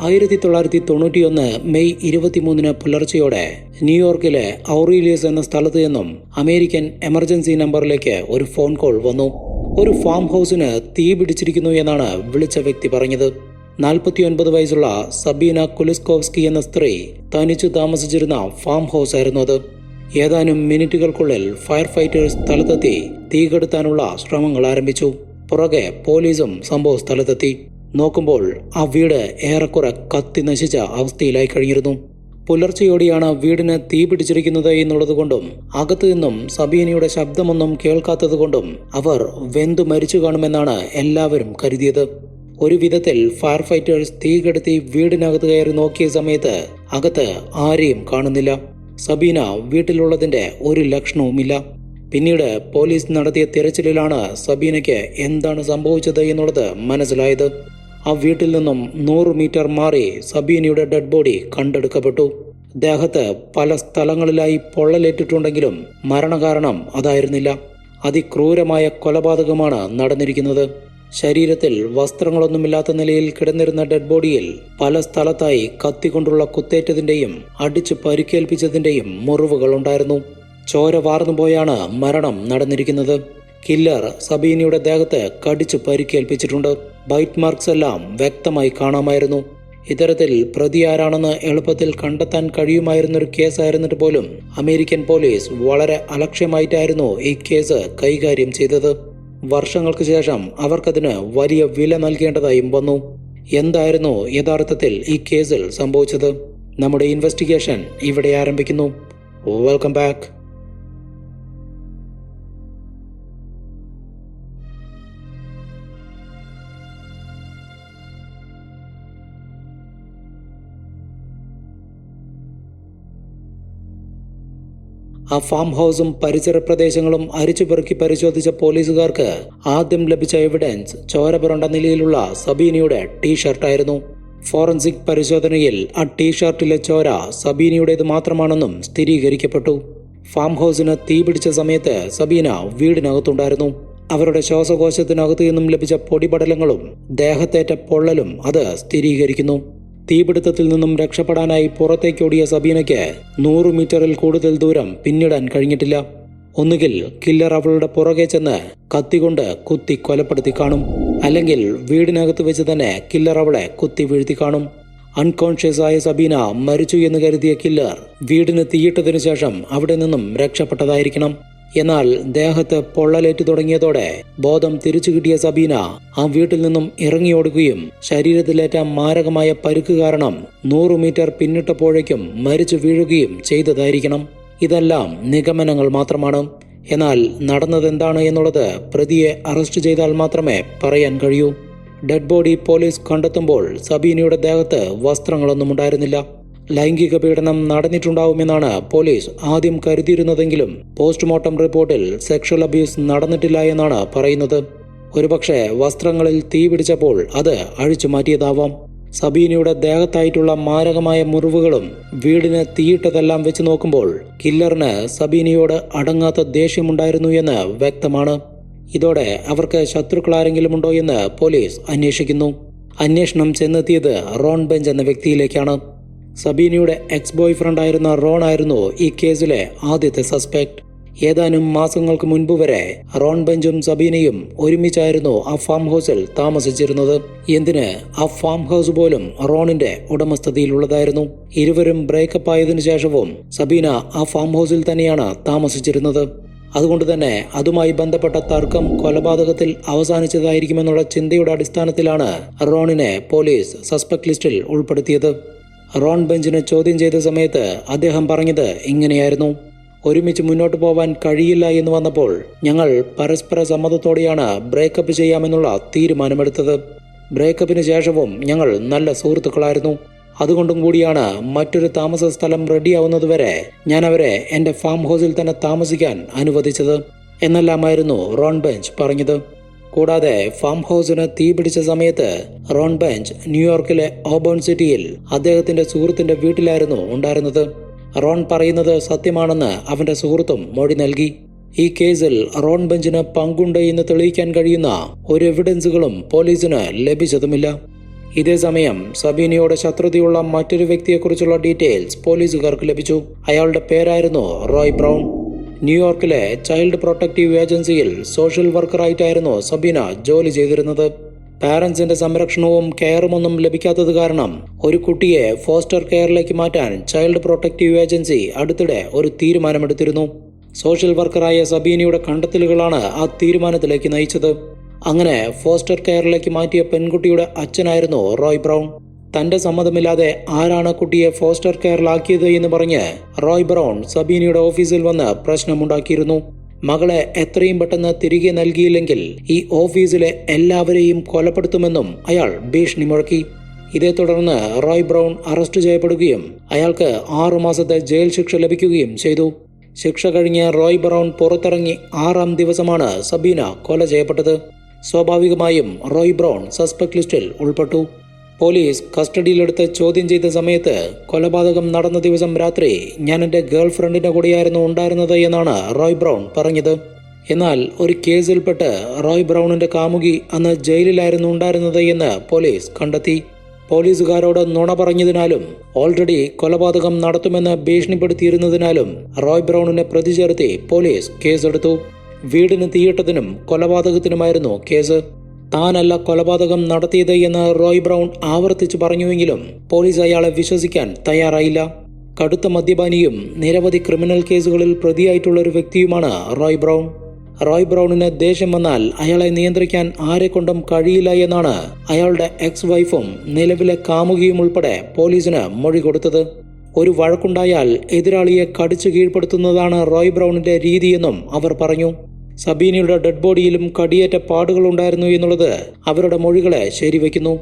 ആയിരത്തി തൊള്ളായിരത്തി തൊണ്ണൂറ്റിയൊന്ന് മെയ് ഇരുപത്തിമൂന്നിന് പുലർച്ചെയോടെ ന്യൂയോർക്കിലെ ഔറീലിയസ് എന്ന സ്ഥലത്ത് നിന്നും അമേരിക്കൻ എമർജൻസി നമ്പറിലേക്ക് ഒരു ഫോൺ കോൾ വന്നു. ഒരു ഫാം ഹൗസിന് തീ പിടിച്ചിരിക്കുന്നു എന്നാണ് വിളിച്ച വ്യക്തി പറഞ്ഞത്. നാൽപ്പത്തിയൊൻപത് വയസ്സുള്ള സബീന കുലിസ്കോവ്സ്കി എന്ന സ്ത്രീ തനിച്ചു താമസിച്ചിരുന്ന ഫാം ഹൗസ് ആയിരുന്നു അത്. ഏതാനും മിനിറ്റുകൾക്കുള്ളിൽ ഫയർ ഫൈറ്റേഴ്സ് സ്ഥലത്തെത്തി തീ കെടുത്താനുള്ള ശ്രമങ്ങൾ ആരംഭിച്ചു. പുറകെ പോലീസും സംഭവ സ്ഥലത്തെത്തി. നോക്കുമ്പോൾ ആ വീട് ഏറെക്കുറെ കത്തി നശിച്ച അവസ്ഥയിലായി കഴിഞ്ഞിരുന്നു. പുലർച്ചെയോടെയാണ് വീടിന് തീ പിടിച്ചിരിക്കുന്നത് എന്നുള്ളതുകൊണ്ടും അകത്തു നിന്നും സബീനയുടെ ശബ്ദമൊന്നും കേൾക്കാത്തതുകൊണ്ടും അവർ വെന്തു മരിച്ചു കാണുമെന്നാണ് എല്ലാവരും കരുതിയത്. ഒരു വിധത്തിൽ ഫയർ ഫൈറ്റേഴ്സ് തീ കെടുത്തി വീടിനകത്ത് കയറി നോക്കിയ സമയത്ത് അകത്ത് ആരെയും കാണുന്നില്ല. സബീന വീട്ടിലുള്ളതിന്റെ ഒരു ലക്ഷണവുമില്ല. പിന്നീട് പോലീസ് നടത്തിയ തിരച്ചിലിലാണ് സബീനയ്ക്ക് എന്താണ് സംഭവിച്ചത് എന്നുള്ളത് മനസ്സിലായത്. ആ വീട്ടിൽ നിന്നും നൂറ് മീറ്റർ മാറി സബീനയുടെ ഡെഡ് ബോഡി കണ്ടെടുക്കപ്പെട്ടു. ദേഹത്ത് പല സ്ഥലങ്ങളിലായി പൊള്ളലേറ്റിട്ടുണ്ടെങ്കിലും മരണകാരണം അതായിരുന്നില്ല. അതിക്രൂരമായ കൊലപാതകമാണ് നടന്നിരിക്കുന്നത്. ശരീരത്തിൽ വസ്ത്രങ്ങളൊന്നുമില്ലാത്ത നിലയിൽ കിടന്നിരുന്ന ഡെഡ് ബോഡിയിൽ പല സ്ഥലത്തായി കത്തിക്കൊണ്ടുള്ള കുത്തേറ്റതിന്റെയും അടിച്ചു പരിക്കേൽപ്പിച്ചതിന്റെയും മുറിവുകൾ ഉണ്ടായിരുന്നു ചോര വാർന്നുപോയാണ് മരണം നടന്നിരിക്കുന്നത്. കില്ലർ സബീനയുടെ ദേഹത്ത് കടിച്ചു പരിക്കേൽപ്പിച്ചിട്ടുണ്ട്. ബൈറ്റ് മാർക്സ് എല്ലാം വ്യക്തമായി കാണാമായിരുന്നു. ഇത്തരത്തിൽ പ്രതി ആരാണെന്ന് എളുപ്പത്തിൽ കണ്ടെത്താൻ കഴിയുമായിരുന്നൊരു കേസായിരുന്നിട്ട് പോലും അമേരിക്കൻ പോലീസ് വളരെ അലക്ഷ്യമായിട്ടായിരുന്നു ഈ കേസ് കൈകാര്യം ചെയ്തത്. വർഷങ്ങൾക്ക് ശേഷം അവർക്കതിന് വലിയ വില നൽകേണ്ടതായും വന്നു. എന്തായിരുന്നു യഥാർത്ഥത്തിൽ ഈ കേസിൽ സംഭവിച്ചത്? നമ്മുടെ ഇൻവെസ്റ്റിഗേഷൻ ഇവിടെ ആരംഭിക്കുന്നു. Welcome back. ആ ഫാം ഹൗസും പരിസര പ്രദേശങ്ങളും അരിച്ചുപെറുക്കി പരിശോധിച്ച പോലീസുകാർക്ക് ആദ്യം ലഭിച്ച എവിഡൻസ് ചോരപുരണ്ട നിലയിലുള്ള സബീനയുടെ ടീഷർട്ടായിരുന്നു ഫോറൻസിക് പരിശോധനയിൽ ആ ടീഷർട്ടിലെ ചോര സബീനയുടേത് മാത്രമാണെന്നും സ്ഥിരീകരിക്കപ്പെട്ടു. ഫാം ഹൗസിന് തീപിടിച്ച സമയത്ത് സബീന വീടിനകത്തുണ്ടായിരുന്നു. അവരുടെ ശ്വാസകോശത്തിനകത്തു നിന്നും ലഭിച്ച പൊടിപടലങ്ങളും ദേഹത്തേറ്റ പൊള്ളലും അത് സ്ഥിരീകരിക്കുന്നു. തീപിടുത്തത്തിൽ നിന്നും രക്ഷപ്പെടാനായി പുറത്തേക്കോടിയ സബീനയ്ക്ക് നൂറ് മീറ്ററിൽ കൂടുതൽ ദൂരം പിന്നിടാൻ കഴിഞ്ഞിട്ടില്ല. ഒന്നുകിൽ കില്ലർ അവളുടെ പുറകെ ചെന്ന് കത്തികൊണ്ട് കുത്തി കൊലപ്പെടുത്തി കാണും. അല്ലെങ്കിൽ വീടിനകത്ത് വെച്ച് തന്നെ കില്ലർ അവളെ കുത്തി വീഴ്ത്തി കാണും. അൺകോൺഷ്യസ് ആയ സബീന മരിച്ചു എന്ന് കരുതിയ കില്ലർ വീടിന് തീയിട്ടതിനു ശേഷം അവിടെ നിന്നും രക്ഷപ്പെട്ടതായിരിക്കണം. എന്നാൽ ദേഹത്ത് പൊള്ളലേറ്റു തുടങ്ങിയതോടെ ബോധം തിരിച്ചു കിട്ടിയ സബീന ആ വീട്ടിൽ നിന്നും ഇറങ്ങിയോടുകയും ശരീരത്തിലേറ്റ മാരകമായ പരുക്ക് കാരണം നൂറു മീറ്റർ പിന്നിട്ടപ്പോഴേക്കും മരിച്ചു വീഴുകയും ചെയ്തതായിരിക്കണം. ഇതെല്ലാം നിഗമനങ്ങൾ മാത്രമാണ്. എന്നാൽ നടന്നതെന്താണ് എന്നുള്ളത് പ്രതിയെ അറസ്റ്റ് ചെയ്താൽ മാത്രമേ പറയാൻ കഴിയൂ. ഡെഡ് ബോഡി പോലീസ് കണ്ടെത്തുമ്പോൾ സബീനയുടെ ദേഹത്ത് വസ്ത്രങ്ങളൊന്നും ഉണ്ടായിരുന്നില്ല. ലൈംഗിക പീഡനം നടന്നിട്ടുണ്ടാവുമെന്നാണ് പോലീസ് ആദ്യം കരുതിയിരുന്നതെങ്കിലും പോസ്റ്റ്മോർട്ടം റിപ്പോർട്ടിൽ സെക്ഷൽ അബ്യൂസ് നടന്നിട്ടില്ല എന്നാണ് പറയുന്നത്. ഒരുപക്ഷെ വസ്ത്രങ്ങളിൽ തീ പിടിച്ചപ്പോൾ അത് അഴിച്ചു മാറ്റിയതാവാം. സബീനയുടെ ദേഹത്തായിട്ടുള്ള മാരകമായ മുറിവുകളും വീടിന് തീയിട്ടതെല്ലാം വെച്ച് നോക്കുമ്പോൾ കില്ലറിന് സബീനയോട് അടങ്ങാത്ത ദേഷ്യമുണ്ടായിരുന്നു എന്ന് വ്യക്തമാണ്. ഇതോടെ അവർക്ക് ശത്രുക്കളാരെങ്കിലും ഉണ്ടോ എന്ന് പോലീസ് അന്വേഷിക്കുന്നു. അന്വേഷണം ചെന്നെത്തിയത് റോൺ ബെഞ്ച് എന്ന വ്യക്തിയിലേക്കാണ്. സബീനയുടെ എക്സ് ബോയ് ഫ്രണ്ട് ആയിരുന്ന റോൺ ആയിരുന്നു ഈ കേസിലെ ആദ്യത്തെ സസ്പെക്ട് ഏതാനും മാസങ്ങൾക്ക് മുൻപ് വരെ റോൺ ബെഞ്ചും സബീനയും ഒരുമിച്ചായിരുന്നു ആ ഫാം ഹൗസിൽ താമസിച്ചിരുന്നത്. എന്തിന് ആ ഫാം ഹൗസ് പോലും റോണിന്റെ ഉടമസ്ഥതയിലുള്ളതായിരുന്നു. ഇരുവരും ബ്രേക്കപ്പ് ആയതിനു ശേഷവും സബീന ആ ഫാം ഹൗസിൽ തന്നെയാണ് താമസിച്ചിരുന്നത്. അതുകൊണ്ട് തന്നെ അതുമായി ബന്ധപ്പെട്ട തർക്കം കൊലപാതകത്തിൽ അവസാനിച്ചതായിരിക്കുമെന്നുള്ള ചിന്തയുടെ അടിസ്ഥാനത്തിലാണ് റോണിനെ പോലീസ് സസ്പെക്ട് ലിസ്റ്റിൽ ഉൾപ്പെടുത്തിയത്. റോൺ ബെഞ്ചിനെ ചോദ്യം ചെയ്ത സമയത്ത് അദ്ദേഹം പറഞ്ഞത് ഇങ്ങനെയായിരുന്നു. ഒരുമിച്ച് മുന്നോട്ട് പോവാൻ കഴിയില്ല എന്ന് വന്നപ്പോൾ ഞങ്ങൾ പരസ്പര സമ്മതത്തോടെയാണ് ബ്രേക്കപ്പ് ചെയ്യാമെന്നുള്ള തീരുമാനമെടുത്തത്. ബ്രേക്കപ്പിന് ശേഷവും ഞങ്ങൾ നല്ല സുഹൃത്തുക്കളായിരുന്നു. അതുകൊണ്ടും കൂടിയാണ് മറ്റൊരു താമസ സ്ഥലം റെഡിയാവുന്നതുവരെ ഞാൻ അവരെ എന്റെ ഫാം ഹൗസിൽ തന്നെ താമസിക്കാൻ അനുവദിച്ചത്. എന്നെല്ലാമായിരുന്നു റോൺ ബെഞ്ച് പറഞ്ഞത്. കൂടാതെ ഫാം ഹൗസിന് തീ പിടിച്ച സമയത്ത് റോൺ ബെഞ്ച് ന്യൂയോർക്കിലെ ഓബേൺ സിറ്റിയിൽ അദ്ദേഹത്തിന്റെ സുഹൃത്തിന്റെ വീട്ടിലായിരുന്നു ഉണ്ടായിരുന്നത്. റോൺ പറയുന്നത് സത്യമാണെന്ന് അവന്റെ സുഹൃത്തും മൊഴി നൽകി. ഈ കേസിൽ റോൺ ബെഞ്ചിന് പങ്കുണ്ട് എന്ന് തെളിയിക്കാൻ കഴിയുന്ന ഒരു എവിഡൻസുകളും പോലീസിന് ലഭിച്ചതുമില്ല. ഇതേസമയം സബീനയോട് ശത്രുതയുള്ള മറ്റൊരു വ്യക്തിയെക്കുറിച്ചുള്ള ഡീറ്റെയിൽസ് പോലീസുകാർക്ക് ലഭിച്ചു. അയാളുടെ പേരായിരുന്നു റോയ് ബ്രൗൺ. ന്യൂയോർക്കിലെ ചൈൽഡ് പ്രൊട്ടക്റ്റീവ് ഏജൻസിയിൽ സോഷ്യൽ വർക്കറായിട്ടായിരുന്നു സബീന ജോലി ചെയ്തിരുന്നത്. പാരന്റ്സിന്റെ സംരക്ഷണവും കെയറുമൊന്നും ലഭിക്കാത്തത് കാരണം ഒരു കുട്ടിയെ ഫോസ്റ്റർ കെയറിലേക്ക് മാറ്റാൻ ചൈൽഡ് പ്രൊട്ടക്റ്റീവ് ഏജൻസി അടുത്തിടെ ഒരു തീരുമാനമെടുത്തിരുന്നു. സോഷ്യൽ വർക്കറായ സബീനയുടെ കണ്ടെത്തലുകളാണ് ആ തീരുമാനത്തിലേക്ക് നയിച്ചത്. അങ്ങനെ ഫോസ്റ്റർ കെയറിലേക്ക് മാറ്റിയ പെൺകുട്ടിയുടെ അച്ഛനായിരുന്നു റോയ് ബ്രൗൺ. തന്റെ സമ്മതമില്ലാതെ ആരാണ് കുട്ടിയെ ഫോസ്റ്റർ കെയറിലാക്കിയത് എന്ന് പറഞ്ഞ് റോയ് ബ്രൗൺ സബീനയുടെ ഓഫീസിൽ വന്ന് പ്രശ്നമുണ്ടാക്കിയിരുന്നു. മകളെ എത്രയും പെട്ടെന്ന് തിരികെ നൽകിയില്ലെങ്കിൽ ഈ ഓഫീസിലെ എല്ലാവരെയും കൊലപ്പെടുത്തുമെന്നും അയാൾ ഭീഷണി മുഴക്കി. ഇതേ തുടർന്ന് റോയ് ബ്രൗൺ അറസ്റ്റ് ചെയ്യപ്പെടുകയും അയാൾക്ക് ആറു മാസത്തെ ജയിൽ ശിക്ഷ ലഭിക്കുകയും ചെയ്തു. ശിക്ഷ കഴിഞ്ഞ് റോയ് ബ്രൗൺ പുറത്തിറങ്ങി ആറാം ദിവസമാണ് സബീന കൊല ചെയ്യപ്പെട്ടത്. സ്വാഭാവികമായും റോയ് ബ്രൗൺ സസ്പെക്ട് ലിസ്റ്റിൽ ഉൾപ്പെട്ടു. പോലീസ് കസ്റ്റഡിയിലെടുത്ത് ചോദ്യം ചെയ്ത സമയത്ത് കൊലപാതകം നടന്ന ദിവസം രാത്രി ഞാൻ എന്റെ ഗേൾ ഫ്രണ്ടിന്റെ കൂടെയായിരുന്നു ഉണ്ടായിരുന്നത് എന്നാണ് റോയ് ബ്രൗൺ പറഞ്ഞത്. എന്നാൽ ഒരു കേസിൽപ്പെട്ട് റോയ് ബ്രൗണിന്റെ കാമുകി അന്ന് ജയിലിലായിരുന്നു ഉണ്ടായിരുന്നത് എന്ന് പോലീസ് കണ്ടെത്തി. പോലീസുകാരോട് നുണ പറഞ്ഞതിനാലും ഓൾറെഡി കൊലപാതകം നടത്തുമെന്ന് ഭീഷണിപ്പെടുത്തിയിരുന്നതിനാലും റോയ് ബ്രൗണിനെ പ്രതി ചേർത്തി പോലീസ് കേസെടുത്തു. വീടിന് തീയിട്ടതിനും കൊലപാതകത്തിനുമായിരുന്നു കേസ്. താനല്ല കൊലപാതകം നടത്തിയത് എന്ന് റോയ് ബ്രൗൺ ആവർത്തിച്ചു പറഞ്ഞുവെങ്കിലും പോലീസ് അയാളെ വിശ്വസിക്കാൻ തയ്യാറായില്ല. കടുത്ത മദ്യപാനിയും നിരവധി ക്രിമിനൽ കേസുകളിൽ പ്രതിയായിട്ടുള്ള ഒരു വ്യക്തിയുമാണ് റോയ് ബ്രൗൺ. റോയ് ബ്രൗണിന് ദേഷ്യം വന്നാൽ അയാളെ നിയന്ത്രിക്കാൻ ആരെക്കൊണ്ടും കഴിയില്ല എന്നാണ് അയാളുടെ എക്സ് വൈഫും നിലവിലെ കാമുകിയും ഉൾപ്പെടെ പോലീസിന് മൊഴി കൊടുത്തത്. ഒരു വഴക്കുണ്ടായാൽ എതിരാളിയെ കടിച്ചു കീഴ്പ്പെടുത്തുന്നതാണ് റോയ് ബ്രൗണിന്റെ രീതിയെന്നും അവർ പറഞ്ഞു. സബീനയുടെ ഡെഡ് ബോഡിയിലും കടിയേറ്റ പാടുകളുണ്ടായിരുന്നു എന്നുള്ളത് അവരുടെ മൊഴികളെ ശരിവയ്ക്കുന്നു.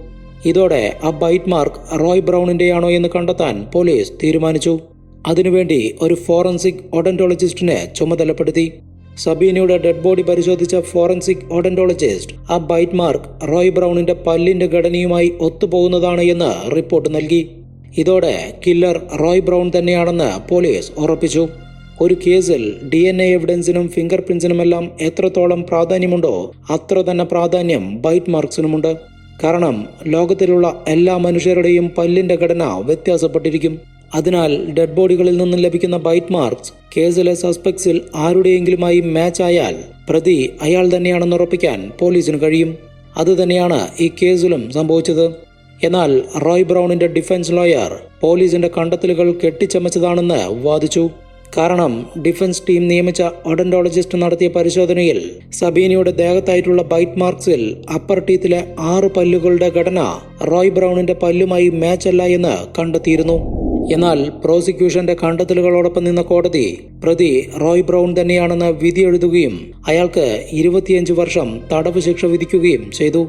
ഇതോടെ ആ ബൈറ്റ് മാർക്ക് റോയ് ബ്രൗണിന്റെയാണോ എന്ന് കണ്ടെത്താൻ പോലീസ് തീരുമാനിച്ചു. അതിനുവേണ്ടി ഒരു ഫോറൻസിക് ഓഡന്റോളജിസ്റ്റിനെ ചുമതലപ്പെടുത്തി. സബീനയുടെ ഡെഡ് ബോഡി പരിശോധിച്ച ഫോറൻസിക് ഓഡന്റോളജിസ്റ്റ് ആ ബൈറ്റ് മാർക്ക് റോയ് ബ്രൗണിന്റെ പല്ലിന്റെ ഘടനയുമായി ഒത്തുപോകുന്നതാണ് എന്ന് റിപ്പോർട്ട് നൽകി. ഇതോടെ കില്ലർ റോയ് ബ്രൗൺ തന്നെയാണെന്ന് പോലീസ് ഉറപ്പിച്ചു. ഒരു കേസിൽ ഡി എൻ എ എവിഡൻസിനും ഫിംഗർ പ്രിന്റ്സിനുമെല്ലാം എത്രത്തോളം പ്രാധാന്യമുണ്ടോ അത്ര തന്നെ പ്രാധാന്യം ബൈറ്റ് മാർക്സിനുമുണ്ട് കാരണം ലോകത്തിലുള്ള എല്ലാ മനുഷ്യരുടെയും പല്ലിന്റെ ഘടന വ്യത്യാസപ്പെട്ടിരിക്കും. അതിനാൽ ഡെഡ് ബോഡികളിൽ നിന്നും ലഭിക്കുന്ന ബൈറ്റ് മാർക്സ് കേസിലെ സസ്പെക്ട്സിൽ ആരുടെയെങ്കിലുമായി മാച്ച് ആയാൽ പ്രതി അയാൾ തന്നെയാണെന്ന് ഉറപ്പിക്കാൻ പോലീസിന് കഴിയും. അതുതന്നെയാണ് ഈ കേസിലും സംഭവിച്ചത്. എന്നാൽ റോയ് ബ്രൗണിന്റെ ഡിഫൻസ് ലോയർ പോലീസിന്റെ കണ്ടെത്തലുകൾ കെട്ടിച്ചമച്ചതാണെന്ന് വാദിച്ചു. കാരണം ഡിഫൻസ് ടീം നിയമിച്ച ഒഡന്റോളജിസ്റ്റ് നടത്തിയ പരിശോധനയിൽ സബീനയുടെ ദേഹത്തായിട്ടുള്ള ബൈറ്റ് മാർക്സിൽ അപ്പർ ടീത്തിലെ ആറ് പല്ലുകളുടെ ഘടന റോയ് ബ്രൗണിന്റെ പല്ലുമായി മാച്ച് അല്ല എന്ന് കണ്ടെത്തിയിരുന്നു. എന്നാൽ പ്രോസിക്യൂഷന്റെ കണ്ടെത്തലുകളോടൊപ്പം നിന്ന കോടതി പ്രതി റോയ് ബ്രൗൺ തന്നെയാണെന്ന് വിധി എഴുതുകയും അയാൾക്ക് ഇരുപത്തിയഞ്ച് വർഷം തടവ് ശിക്ഷ വിധിക്കുകയും ചെയ്തു.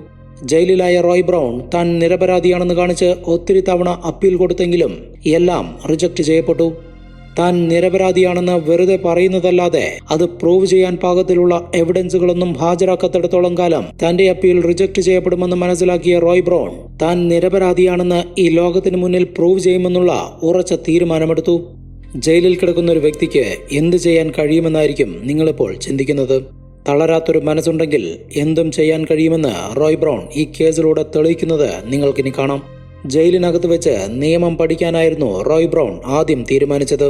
ജയിലിലായ റോയ് ബ്രൗൺ താൻ നിരപരാധിയാണെന്ന് കാണിച്ച് ഒത്തിരി തവണ അപ്പീൽ കൊടുത്തെങ്കിലും എല്ലാം റിജക്ട് ചെയ്യപ്പെട്ടു. താൻ നിരപരാധിയാണെന്ന് വെറുതെ പറയുന്നതല്ലാതെ അത് പ്രൂവ് ചെയ്യാൻ പാകത്തിലുള്ള എവിഡൻസുകളൊന്നും ഹാജരാക്കാത്തിടത്തോളം കാലം തന്റെ അപ്പീൽ റിജക്ട് ചെയ്യപ്പെടുമെന്ന് മനസ്സിലാക്കിയ റോയ് ബ്രോൺ താൻ നിരപരാധിയാണെന്ന് ഈ ലോകത്തിന് മുന്നിൽ പ്രൂവ് ചെയ്യുമെന്നുള്ള ഉറച്ച തീരുമാനമെടുത്തു. ജയിലിൽ കിടക്കുന്ന ഒരു വ്യക്തിക്ക് എന്ത് ചെയ്യാൻ കഴിയുമെന്നായിരിക്കും നിങ്ങളിപ്പോൾ ചിന്തിക്കുന്നത്? തളരാത്തൊരു മനസ്സുണ്ടെങ്കിൽ എന്തും ചെയ്യാൻ കഴിയുമെന്ന് റോയ് ബ്രൗൺ ഈ കേസിലൂടെ തെളിയിക്കുന്നത് നിങ്ങൾക്കിനി കാണാം. ജയിലിനകത്ത് വെച്ച് നിയമം പഠിക്കാനായിരുന്നു റോയ് ബ്രൗൺ ആദ്യം തീരുമാനിച്ചത്.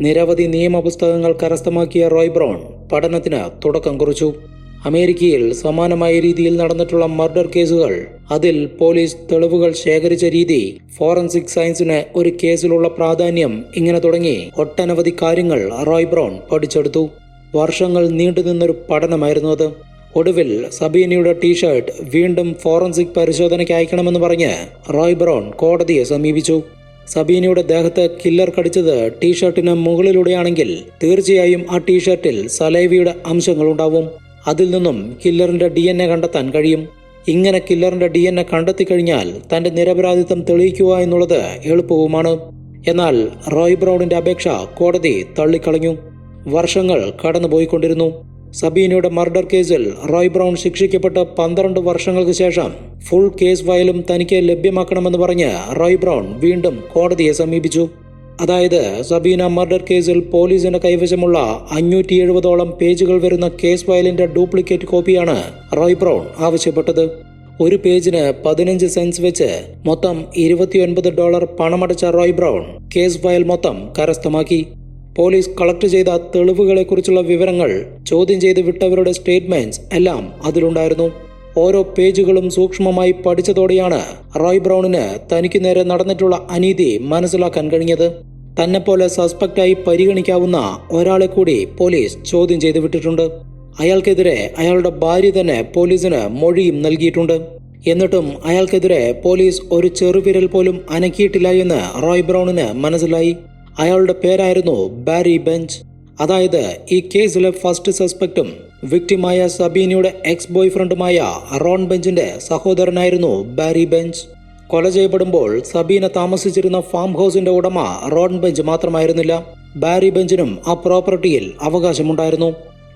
നിരവധി നിയമപുസ്തകങ്ങൾ കരസ്ഥമാക്കിയ റോയ് ബ്രൗൺ പഠനത്തിന് തുടക്കം കുറിച്ചു. അമേരിക്കയിൽ സമാനമായ രീതിയിൽ നടന്നിട്ടുള്ള മർഡർ കേസുകൾ അതിൽ പോലീസ് തെളിവുകൾ ശേഖരിച്ച രീതി ഫോറൻസിക് സയൻസിന് ഒരു കേസിലുള്ള പ്രാധാന്യം ഇങ്ങനെ തുടങ്ങി ഒട്ടനവധി കാര്യങ്ങൾ റോയ് ബ്രൗൺ പഠിച്ചെടുത്തു. വർഷങ്ങൾ നീണ്ടുനിന്നൊരു പഠനമായിരുന്നു അത്. ഒടുവിൽ സബീനയുടെ ടീഷർട്ട് വീണ്ടും ഫോറൻസിക് പരിശോധനയ്ക്ക് അയക്കണമെന്ന് പറഞ്ഞ് റോയ് ബ്രൗൺ കോടതിയെ സമീപിച്ചു. സബീനയുടെ ദേഹത്ത് കില്ലർ കടിച്ചത് ടീഷർട്ടിന് മുകളിലൂടെയാണെങ്കിൽ തീർച്ചയായും ആ ടീഷർട്ടിൽ സലൈവിയുടെ അംശങ്ങളുണ്ടാവും അതിൽ നിന്നും കില്ലറിന്റെ ഡി കണ്ടെത്താൻ കഴിയും. ഇങ്ങനെ കില്ലറിന്റെ ഡി എൻ എ കണ്ടെത്തിക്കഴിഞ്ഞാൽ തന്റെ നിരപരാധിത്വം തെളിയിക്കുക എന്നുള്ളത് എളുപ്പവുമാണ്. എന്നാൽ റോയ് ബ്രൗണിന്റെ അപേക്ഷ കോടതി തള്ളിക്കളഞ്ഞു. വർഷങ്ങൾ കടന്നുപോയിക്കൊണ്ടിരുന്നു. സബീനയുടെ മർഡർ കേസിൽ റോയ് ബ്രൗൺ ശിക്ഷിക്കപ്പെട്ട് പന്ത്രണ്ട് വർഷങ്ങൾക്ക് ശേഷം ഫുൾ കേസ് ഫയലും തനിക്ക് ലഭ്യമാക്കണമെന്ന് പറഞ്ഞ് റോയ് ബ്രൗൺ വീണ്ടും കോടതിയെ സമീപിച്ചു. അതായത് സബീന മർഡർ കേസിൽ പോലീസിന്റെ കൈവശമുള്ള അഞ്ഞൂറ്റി എഴുപതോളം പേജുകൾ വരുന്ന കേസ് ഫയലിന്റെ ഡ്യൂപ്ലിക്കേറ്റ് കോപ്പിയാണ് റോയ് ബ്രൗൺ ആവശ്യപ്പെട്ടത്. ഒരു പേജിന് പതിനഞ്ച് സെൻസ് വെച്ച് മൊത്തം ഇരുപത്തിയൊൻപത് ഡോളർ പണമടച്ച റോയ് ബ്രൗൺ കേസ് ഫയൽ മൊത്തം കരസ്ഥമാക്കി. പോലീസ് കളക്ട് ചെയ്ത തെളിവുകളെക്കുറിച്ചുള്ള വിവരങ്ങൾ ചോദ്യം ചെയ്ത് വിട്ടവരുടെ സ്റ്റേറ്റ്മെന്റ്സ് എല്ലാം അതിലുണ്ടായിരുന്നു. ഓരോ പേജുകളും സൂക്ഷ്മമായി പഠിച്ചതോടെയാണ് റോയ് ബ്രൗണിന് തനിക്ക് നേരെ നടന്നിട്ടുള്ള അനീതി മനസ്സിലാക്കാൻ കഴിഞ്ഞത്. തന്നെപ്പോലെ സസ്പെക്റ്റായി പരിഗണിക്കാവുന്ന ഒരാളെ കൂടി പോലീസ് ചോദ്യം ചെയ്ത് വിട്ടിട്ടുണ്ട്. അയാൾക്കെതിരെ അയാളുടെ ഭാര്യ തന്നെ പോലീസിന് മൊഴിയും നൽകിയിട്ടുണ്ട്. എന്നിട്ടും അയാൾക്കെതിരെ പോലീസ് ഒരു ചെറുവിരൽ പോലും അനക്കിയിട്ടില്ല എന്ന് റോയ് ബ്രൗണിന് മനസ്സിലായി. അയാളുടെ പേരായിരുന്നു ബാരി ബെഞ്ച്. അതായത് ഈ കേസിലെ ഫസ്റ്റ് സസ്പെക്റ്റും വിക്ടിമായ സബീനയുടെ എക്സ് ബോയ് ഫ്രണ്ടുമായ റോൺ ബെഞ്ചിന്റെ സഹോദരനായിരുന്നു ബാരി ബെഞ്ച്. കൊല ചെയ്യപ്പെടുമ്പോൾ സബീന താമസിച്ചിരുന്ന ഫാം ഹൗസിന്റെ ഉടമ റോൺ ബെഞ്ച് മാത്രമായിരുന്നില്ല. ബാരി ബെഞ്ചിനും ആ പ്രോപ്പർട്ടിയിൽ അവകാശമുണ്ടായിരുന്നു.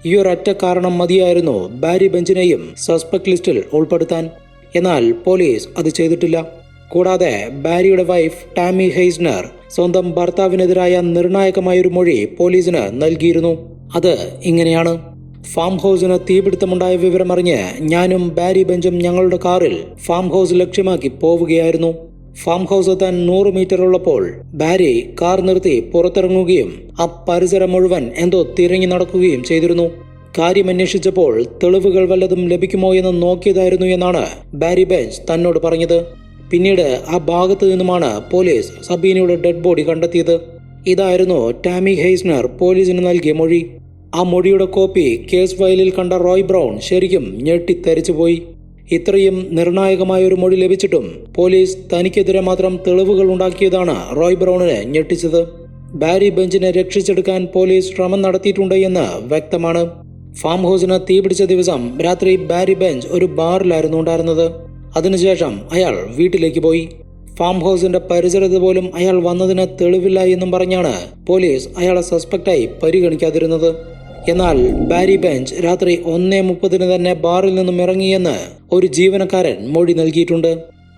ഈ ഒരൊറ്റ കാരണം മതിയായിരുന്നു ബാരി ബെഞ്ചിനെയും സസ്പെക്ട് ലിസ്റ്റിൽ ഉൾപ്പെടുത്താൻ. എന്നാൽ പോലീസ് അത് ചെയ്തിട്ടില്ല. കൂടാതെ ബാരിയുടെ വൈഫ് ടാമി ഹെയ്സ്നർ സ്വന്തം ഭർത്താവിനെതിരായ നിർണായകമായൊരു മൊഴി പോലീസിന് നൽകിയിരുന്നു. അത് ഇങ്ങനെയാണ്. ഫാം ഹൗസിന് തീപിടുത്തമുണ്ടായ വിവരമറിഞ്ഞ് ഞാനും ബാരി ബെഞ്ചും ഞങ്ങളുടെ കാറിൽ ഫാം ഹൗസ് ലക്ഷ്യമാക്കി പോവുകയായിരുന്നു. ഫാം ഹൗസ് എത്താൻ നൂറ് മീറ്റർ ഉള്ളപ്പോൾ ബാരി കാർ നിർത്തി പുറത്തിറങ്ങുകയും ആ പരിസരം മുഴുവൻ എന്തോ തിരങ്ങി നടക്കുകയും ചെയ്തിരുന്നു. കാര്യം അന്വേഷിച്ചപ്പോൾ തെളിവുകൾ വല്ലതും ലഭിക്കുമോ എന്ന് നോക്കിയതായിരുന്നു എന്നാണ് ബാരി ബെഞ്ച് തന്നോട് പറഞ്ഞത്. പിന്നീട് ആ ഭാഗത്ത് നിന്നുമാണ് പോലീസ് സബീനയുടെ ഡെഡ് ബോഡി കണ്ടെത്തിയത്. ഇതായിരുന്നു ടാമി ഹെയ്സ്നർ പോലീസിന് നൽകിയ മൊഴി. ആ മൊഴിയുടെ കോപ്പി കേസ് ഫയലിൽ കണ്ട റോയ് ബ്രൗൺ ശരിക്കും ഞെട്ടിത്തരിച്ചുപോയി ഇത്രയും നിർണായകമായ ഒരു മൊഴി ലഭിച്ചിട്ടും പോലീസ് തനിക്കെതിരെ മാത്രം തെളിവുകൾ ഉണ്ടാക്കിയതാണ് റോയ് ബ്രൗണിനെ ഞെട്ടിച്ചത്. ബാരി ബെഞ്ചിനെ രക്ഷിച്ചെടുക്കാൻ പോലീസ് ശ്രമം നടത്തിയിട്ടുണ്ട് എന്ന് വ്യക്തമാണ്. ഫാം ഹൗസിന് തീപിടിച്ച ദിവസം രാത്രി ബാരി ബെഞ്ച് ഒരു ബാറിലായിരുന്നു ഉണ്ടായിരുന്നത്. അതിനുശേഷം അയാൾ വീട്ടിലേക്ക് പോയി. ഫാം ഹൗസിന്റെ പരിസരത്ത് പോലും അയാൾ വന്നതിന് തെളിവില്ല എന്നും പറഞ്ഞാണ് പോലീസ് അയാളെ സസ്പെക്റ്റായി പരിഗണിക്കാതിരുന്നത്. എന്നാൽ ബാരി ബെഞ്ച് രാത്രി ഒന്നേ മുപ്പതിന് തന്നെ ബാറിൽ നിന്നും ഇറങ്ങിയെന്ന് ഒരു ജീവനക്കാരൻ മൊഴി നൽകിയിട്ടുണ്ട്.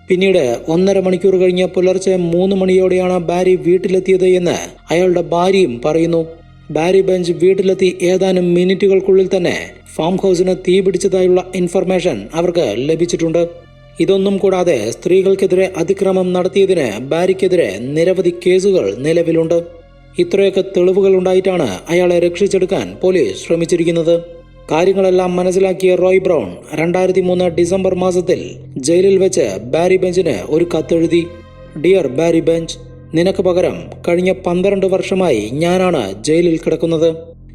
പിന്നീട് ഒന്നര മണിക്കൂർ കഴിഞ്ഞ് പുലർച്ചെ മൂന്ന് മണിയോടെയാണ് ബാരി വീട്ടിലെത്തിയത് എന്ന് അയാളുടെ ഭാര്യയും പറയുന്നു. ബാരി ബെഞ്ച് വീട്ടിലെത്തി ഏതാനും മിനിറ്റുകൾക്കുള്ളിൽ തന്നെ ഫാം ഹൗസിന് തീപിടിച്ചതായുള്ള ഇൻഫർമേഷൻ അവർക്ക് ലഭിച്ചിട്ടുണ്ട്. ഇതൊന്നും കൂടാതെ സ്ത്രീകൾക്കെതിരെ അതിക്രമം നടത്തിയതിന് ബാരിക്കെതിരെ നിരവധി കേസുകൾ നിലവിലുണ്ട്. ഇത്രയൊക്കെ തെളിവുകൾ ഉണ്ടായിട്ടാണ് അയാളെ രക്ഷിച്ചെടുക്കാൻ പോലീസ് ശ്രമിച്ചിരിക്കുന്നത്. കാര്യങ്ങളെല്ലാം മനസ്സിലാക്കിയ റോയ് ബ്രൗൺ രണ്ടായിരത്തി മൂന്ന് ഡിസംബർ മാസത്തിൽ ജയിലിൽ വെച്ച് ബാരി ബെഞ്ചിന് ഒരു കത്തെഴുതി. ഡിയർ ബാരി ബെഞ്ച് നിനക്ക് പകരം കഴിഞ്ഞ പന്ത്രണ്ട് വർഷമായി ഞാനാണ് ജയിലിൽ കിടക്കുന്നത്.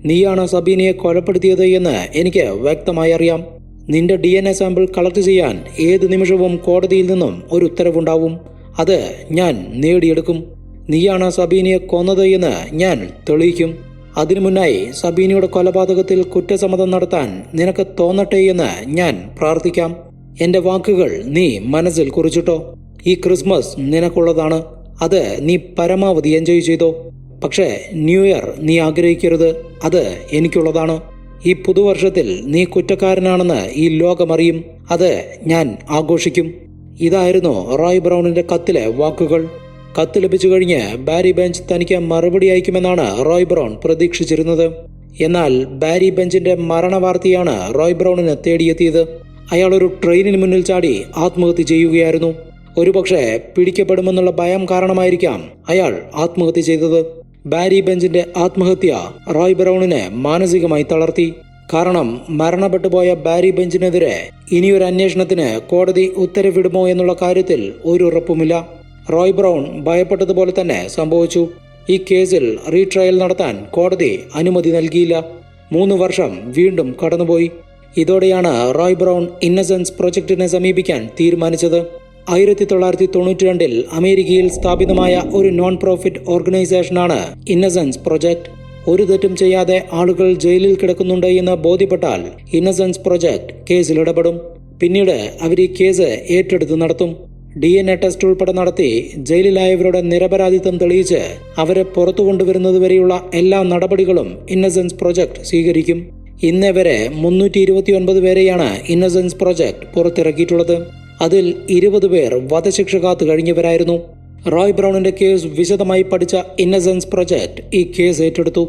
നീയാണ് സബീനയെ കൊലപ്പെടുത്തിയത് എന്ന് എനിക്ക് വ്യക്തമായി അറിയാം. നിന്റെ D N A sample collect ചെയ്യാൻ ഏത് നിമിഷവും കോടതിയിൽ നിന്നും ഒരു ഉത്തരവുണ്ടാവും. അത് ഞാൻ നേടിയെടുക്കും. നീയാണ് സബീനയെ കൊന്നത് എന്ന് ഞാൻ തെളിയിക്കും. അതിനു മുന്നായി സബീനയുടെ കൊലപാതകത്തിൽ കുറ്റസമ്മതം നടത്താൻ നിനക്ക് തോന്നട്ടെ എന്ന് ഞാൻ പ്രാർത്ഥിക്കാം. എന്റെ വാക്കുകൾ നീ മനസ്സിൽ കുറിച്ചിട്ടോ. ഈ ക്രിസ്മസ് നിനക്കുള്ളതാണ്. അത് നീ പരമാവധി എൻജോയ് ചെയ്തോ. പക്ഷേ ന്യൂ ഇയർ നീ ആഗ്രഹിക്കരുത്. അത് എനിക്കുള്ളതാണ്. ഈ പുതുവർഷത്തിൽ നീ കുറ്റക്കാരനാണെന്ന് ഈ ലോകമറിയും. അത് ഞാൻ ആഘോഷിക്കും. ഇതായിരുന്നു റോയ് ബ്രൗണിന്റെ കത്തിലെ വാക്കുകൾ. കത്ത് ലഭിച്ചു കഴിഞ്ഞ് ബാരി ബെഞ്ച് തനിക്ക് മറുപടി അയക്കുമെന്നാണ് റോയ് ബ്രൗൺ പ്രതീക്ഷിച്ചിരുന്നത്. എന്നാൽ ബാരി ബെഞ്ചിന്റെ മരണവാർത്തയാണ് റോയ് ബ്രൗണിന് തേടിയെത്തിയത്. അയാൾ ഒരു ട്രെയിനിന് മുന്നിൽ ചാടി ആത്മഹത്യ ചെയ്യുകയായിരുന്നു. ഒരുപക്ഷെ പിടിക്കപ്പെടുമെന്നുള്ള ഭയം കാരണമായിരിക്കാം അയാൾ ആത്മഹത്യ ചെയ്തത്. ബാരി ബെഞ്ചിന്റെ ആത്മഹത്യ റോയ് ബ്രൗണിനെ മാനസികമായി തളർത്തി. കാരണം മരണപ്പെട്ടുപോയ ബാരി ബെഞ്ചിനെതിരെ ഇനിയൊരു അന്വേഷണത്തിന് കോടതി ഉത്തരവിടുമോ എന്നുള്ള കാര്യത്തിൽ ഒരു ഉറപ്പുമില്ല. റോയ് ബ്രൗൺ ഭയപ്പെട്ടതുപോലെ തന്നെ സംഭവിച്ചു. ഈ കേസിൽ റീട്രയൽ നടത്താൻ കോടതി അനുമതി നൽകിയില്ല. മൂന്ന് വർഷം വീണ്ടും കടന്നുപോയി. ഇതോടെയാണ് റോയ് ബ്രൗൺ ഇന്നസെൻസ് പ്രൊജക്ടിനെ സമീപിക്കാൻ തീരുമാനിച്ചത്. ആയിരത്തി തൊള്ളായിരത്തി തൊണ്ണൂറ്റി രണ്ടിൽ അമേരിക്കയിൽ സ്ഥാപിതമായ ഒരു നോൺ പ്രോഫിറ്റ് ഓർഗനൈസേഷനാണ് ഇന്നസെൻസ് പ്രൊജക്ട് ഒരു തെറ്റും ചെയ്യാതെ ആളുകൾ ജയിലിൽ കിടക്കുന്നുണ്ട് എന്ന് ബോധ്യപ്പെട്ടാൽ ഇന്നസെൻസ് പ്രൊജക്ട് കേസിൽ ഇടപെടും. പിന്നീട് അവർ ഈ കേസ് ഏറ്റെടുത്ത് നടത്തും. ഡി എൻ എ ടെസ്റ്റ് ഉൾപ്പെടെ നടത്തി ജയിലിലായവരുടെ നിരപരാധിത്വം തെളിയിച്ച് അവരെ പുറത്തു കൊണ്ടുവരുന്നതുവരെയുള്ള എല്ലാ നടപടികളും ഇന്നസെൻസ് പ്രൊജക്ട് സ്വീകരിക്കും. ഇന്നേ വരെ മുന്നൂറ്റി ഇരുപത്തിയൊൻപത് പേരെയാണ് ഇന്നസെൻസ് പ്രൊജക്ട് പുറത്തിറക്കിയിട്ടുള്ളത്. അതിൽ ഇരുപത് പേർ വധശിക്ഷ കാത്തു കഴിഞ്ഞവരായിരുന്നു. റോയ് ബ്രൗണിന്റെ കേസ് വിശദമായി പഠിച്ച ഇന്നസെൻസ് പ്രൊജക്ട് ഈ കേസ് ഏറ്റെടുത്തു.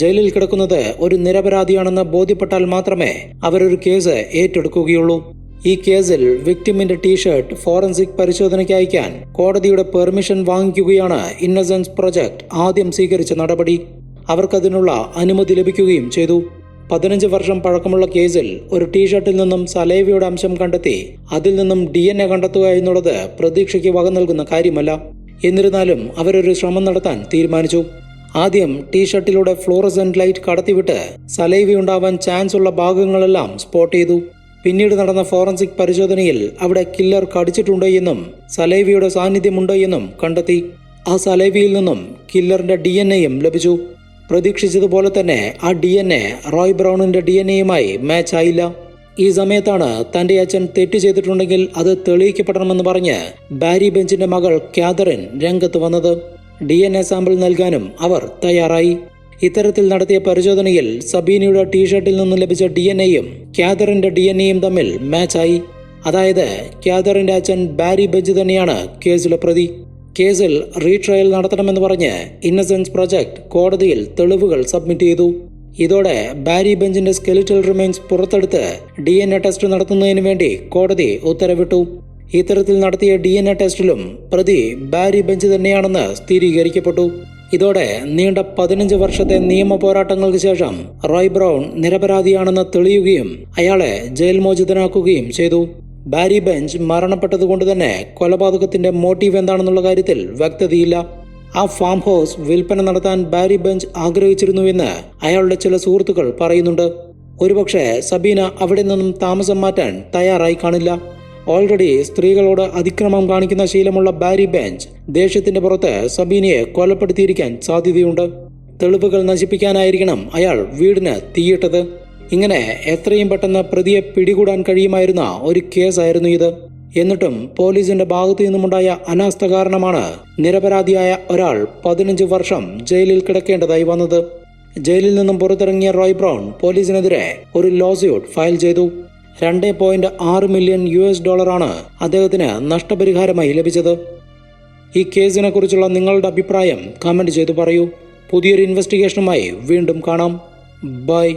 ജയിലിൽ കിടക്കുന്നത് ഒരു നിരപരാധിയാണെന്ന് ബോധ്യപ്പെട്ടാൽ മാത്രമേ അവരൊരു കേസ് ഏറ്റെടുക്കുകയുള്ളൂ. ഈ കേസിൽ വിക്ടിമിന്റെ ടീഷർട്ട് ഫോറൻസിക് പരിശോധനയ്ക്ക് അയക്കാൻ കോടതിയുടെ പെർമിഷൻ വാങ്ങിക്കുകയാണ് ഇന്നസെൻസ് പ്രൊജക്ട് ആദ്യം സ്വീകരിച്ച നടപടി. അവർക്കതിനുള്ള അനുമതി ലഭിക്കുകയും ചെയ്തു. പതിനഞ്ച് വർഷം പഴക്കമുള്ള കേസിൽ ഒരു ടീഷർട്ടിൽ നിന്നും സലേവിയുടെ അംശം കണ്ടെത്തി അതിൽ നിന്നും ഡി എൻ എ കണ്ടെത്തുക എന്നുള്ളത് പ്രതീക്ഷയ്ക്ക് വക നൽകുന്ന കാര്യമല്ല. എന്നിരുന്നാലും അവരൊരു ശ്രമം നടത്താൻ തീരുമാനിച്ചു. ആദ്യം ടീഷർട്ടിലൂടെ ഫ്ലോറസെന്റ് ലൈറ്റ് കടത്തിവിട്ട് സലൈവി ഉണ്ടാവാൻ ചാൻസ് ഉള്ള ഭാഗങ്ങളെല്ലാം സ്പോട്ട് ചെയ്തു. പിന്നീട് നടന്ന ഫോറൻസിക് പരിശോധനയിൽ അവിടെ കില്ലർ കടിച്ചിട്ടുണ്ട് എന്നും സലൈവിയുടെ സാന്നിധ്യമുണ്ട് എന്നും കണ്ടെത്തി. ആ സലൈവിയിൽ നിന്നും കില്ലറിന്റെ ഡി ലഭിച്ചു. പ്രതീക്ഷിച്ചതുപോലെ തന്നെ ആ ഡി എൻ എ റോയ് ബ്രൗണിന്റെ ഡി എൻ എയുമായി മാച്ച് ആയില്ല. ഈ സമയത്താണ് തന്റെ അച്ഛൻ തെറ്റ് ചെയ്തിട്ടുണ്ടെങ്കിൽ അത് തെളിയിക്കപ്പെടണമെന്ന് പറഞ്ഞ് ബാരി ബെഞ്ചിന്റെ മകൾ കാതറിൻ രംഗത്ത് വന്നത്. ഡി എൻ എ സാമ്പിൾ നൽകാനും അവർ തയ്യാറായി. ഇത്തരത്തിൽ നടത്തിയ പരിശോധനയിൽ സബീനയുടെ ടീഷർട്ടിൽ നിന്ന് ലഭിച്ച ഡി എൻ എയും കാതറിന്റെ ഡി എൻ എയും തമ്മിൽ മാച്ചായി അതായത് കാതറിന്റെ അച്ഛൻ ബാരി ബെഞ്ച് തന്നെയാണ് കേസിലെ പ്രതി. കേസിൽ റീട്രയൽ നടത്തണമെന്ന് പറഞ്ഞ് ഇന്നസെൻസ് പ്രൊജക്ട് കോടതിയിൽ തെളിവുകൾ സബ്മിറ്റ് ചെയ്തു. ഇതോടെ ബാരി ബെഞ്ചിന്റെ സ്കെലിറ്റൽ റിമൈൻസ് പുറത്തെടുത്ത് ഡി എൻ എ ടെസ്റ്റ് നടത്തുന്നതിന് വേണ്ടി കോടതി ഉത്തരവിട്ടു. ഇത്തരത്തിൽ നടത്തിയ ഡി എൻ എ ടെസ്റ്റിലും പ്രതി ബാരി ബെഞ്ച് തന്നെയാണെന്ന് സ്ഥിരീകരിക്കപ്പെട്ടു. ഇതോടെ നീണ്ട പതിനഞ്ച് വർഷത്തെ നിയമ പോരാട്ടങ്ങൾക്ക് ശേഷം റോയ് ബ്രൗൺ നിരപരാധിയാണെന്ന് തെളിയുകയും അയാളെ ജയിൽ മോചിതനാക്കുകയും ചെയ്തു. ബാരി ബെഞ്ച് മരണപ്പെട്ടതുകൊണ്ട് തന്നെ കൊലപാതകത്തിന്റെ മോട്ടീവ് എന്താണെന്നുള്ള കാര്യത്തിൽ വ്യക്തതയില്ല. ആ ഫാം ഹൗസ് വിൽപ്പന നടത്താൻ ബാരി ബെഞ്ച് ആഗ്രഹിച്ചിരുന്നുവെന്ന് അയാളുടെ ചില സുഹൃത്തുക്കൾ പറയുന്നുണ്ട്. ഒരുപക്ഷെ സബീന അവിടെ നിന്നും താമസം മാറ്റാൻ തയ്യാറായി കാണില്ല. ഓൾറെഡി സ്ത്രീകളോട് അതിക്രമം കാണിക്കുന്ന ശീലമുള്ള ബാരി ബെഞ്ച് ദേഷ്യത്തിന്റെ പുറത്ത് സബീനയെ കൊലപ്പെടുത്തിയിരിക്കാൻ സാധ്യതയുണ്ട്. തെളിവുകൾ നശിപ്പിക്കാനായിരിക്കണം അയാൾ വീടിന് തീയിട്ടത്. ഇങ്ങനെ എത്രയും പെട്ടെന്ന് പ്രതിയെ പിടികൂടാൻ കഴിയുമായിരുന്ന ഒരു കേസായിരുന്നു ഇത്. എന്നിട്ടും പോലീസിന്റെ ഭാഗത്തു നിന്നുമുണ്ടായ അനാസ്ഥ കാരണമാണ് നിരപരാധിയായ ഒരാൾ പതിനഞ്ച് വർഷം ജയിലിൽ കിടക്കേണ്ടതായി വന്നത്. ജയിലിൽ നിന്നും പുറത്തിറങ്ങിയ റോയ് ബ്രൗൺ പോലീസിനെതിരെ ഒരു ലോസ്യൂട്ട് ഫയൽ ചെയ്തു. രണ്ട് പോയിന്റ് ആറ് മില്യൺ യു എസ് ഡോളറാണ് അദ്ദേഹത്തിന് നഷ്ടപരിഹാരമായി ലഭിച്ചത്. ഈ കേസിനെ കുറിച്ചുള്ള നിങ്ങളുടെ അഭിപ്രായം കമന്റ് ചെയ്തു പറയൂ. പുതിയൊരു ഇൻവെസ്റ്റിഗേഷനുമായി വീണ്ടും കാണാം. ബൈ.